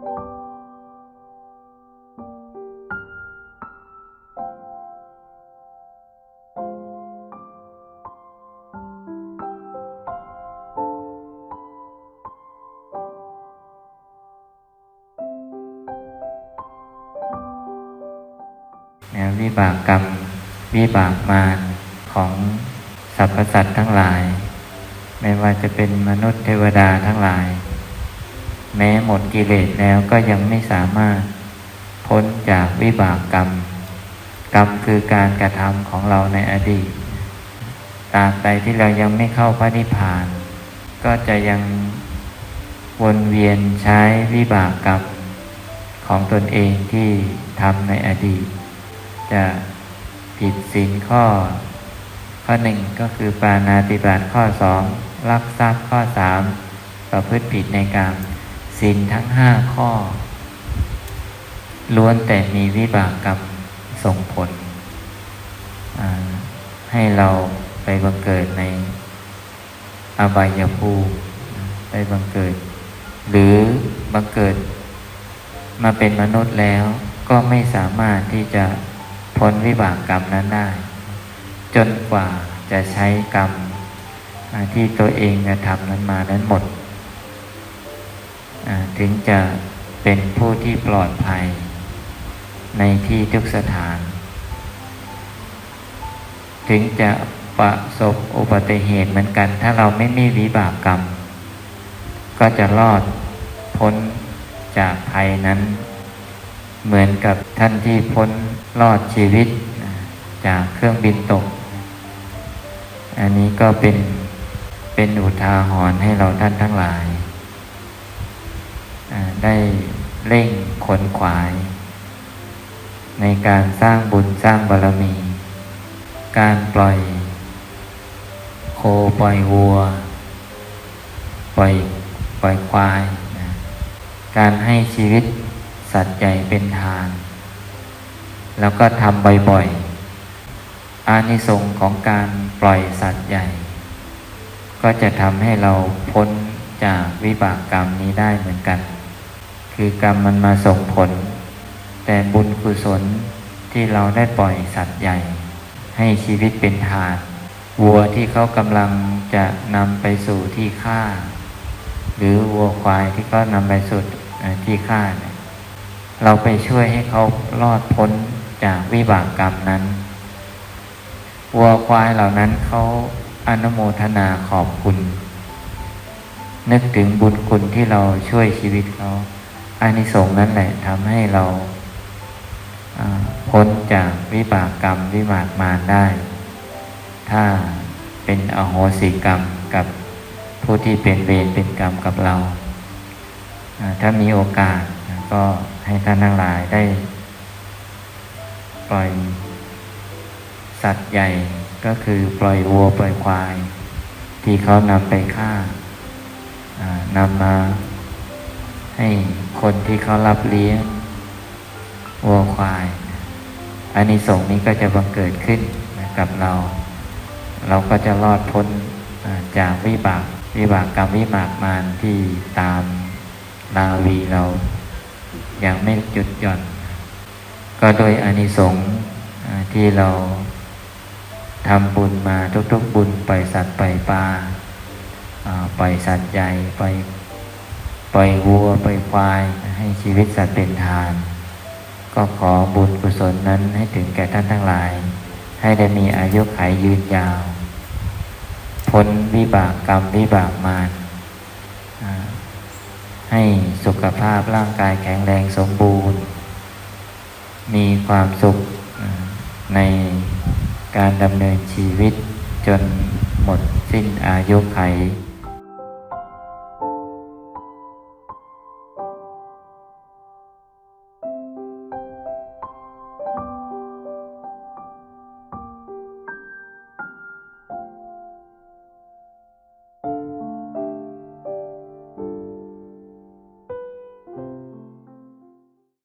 นะวิบากกรรม วิบากมารของสรรพสัตว์ทั้งหลาย ไม่ว่าจะเป็นมนุษย์เทวดาทั้งหลาย แม้หมดกิเลสแล้วก็ยังไม่สามารถพ้นจากวิบากกรรม กรรมคือการกระทำของเราในอดีตตราบใดที่เรายังไม่เข้าพระนิพพาน ก็จะยังวนเวียนใช้วิบากกรรมของตนเองที่ทำในอดีต จะผิดศีลข้อ ข้อหนึ่งก็คือปานาติบาตข้อสองลักทรัพย์ข้อสามประพฤติผิดในกรรม ศีลทั้งห้าข้อ ล้วนแต่มีวิบากกรรมส่งผล ให้เราไปบังเกิดในอบายภูมิไปบังเกิด หรือบังเกิดมาเป็นมนุษย์แล้วก็ไม่สามารถที่จะพ้นวิบากกรรมนั้นได้ จนกว่าจะใช้กรรมที่ตัวเองกระทำนั้นมานั้นหมด ถึงจะเป็นผู้ที่ปลอดภัย ในที่ทุกสถาน ถึงจะประสบอุบัติเหตุเหมือนกัน ถ้าเราไม่มีวิบากกรรม ก็จะรอดพ้นจากภัยนั้น เหมือนกับท่านที่พ้นรอดชีวิตจากเครื่องบินตก อันนี้ก็เป็นเป็นอุทาหรณ์ให้เราท่านทั้งหลาย ได้เร่งขนขวาย ในการสร้างบุญสร้างบารมี การปล่อย โคปล่อยวัว ปล่อยปล่อยควายนะการให้ชีวิตสัตว์ใหญ่เป็นทาน แล้วก็ทำบ่อยๆ อานิสงส์ของการปล่อยสัตว์ใหญ่ ก็จะทำให้เราพ้นจากวิบากกรรมนี้ได้เหมือนกัน คือกรรมมันมาส่งผล แต่บุญกุศลที่เราได้ปล่อยสัตว์ใหญ่ ให้ชีวิตเป็นทานวัวที่เขากำลังจะนำไปสู่ที่ฆ่า หรือวัวควายที่เขานำไปสู่ที่ฆ่าเนี่ยเราไปช่วยให้เขารอดพ้นจากวิบากกรรมนั้น วัวควายเหล่านั้นเขาอนุโมทนาขอบคุณ นึกถึงบุญคุณที่เราช่วยชีวิตเขา อานิสงส์นั้นแหละทำให้เราพ้นจากวิบากกรรมวิบากมารได้ ถ้าเป็นอโหสิกรรมกับผู้ที่เป็นเวรเป็นกรรมกับเรา ถ้ามีโอกาสก็ให้ท่านทั้งหลายได้ ปล่อยสัตว์ใหญ่ก็คือปล่อยวัวปล่อยควาย ที่เขานำไปฆ่านำมา ให้คนที่เขารับเลี้ยงวัวควายอันนี้สงส์นี้ก็จะบังเกิดขึ้นนะกับเรา เราก็จะรอดพ้นจากวิบากวิบากกรรมวิบากมารที่ตามนาวีเราอย่างไม่หยุดหย่อน ก็โดยอานิสงส์ที่เราทำบุญมาทุกๆบุญปล่อยสัตว์ปล่อยปลาอ่าปล่อยสัตว์ใหญ่ปล่อย ปล่อยวัวปล่อยควายให้ชีวิตสัตว์เป็นทาน ก็ขอบุญกุศลนั้นให้ถึงแก่ท่านทั้งหลาย ให้ได้มีอายุขัยยืนยาว พ้นวิบากกรรมวิบากมารให้สุขภาพร่างกายแข็งแรงสมบูรณ์ มีความสุขในการดำเนินชีวิตจนหมดสิ้นอายุไขย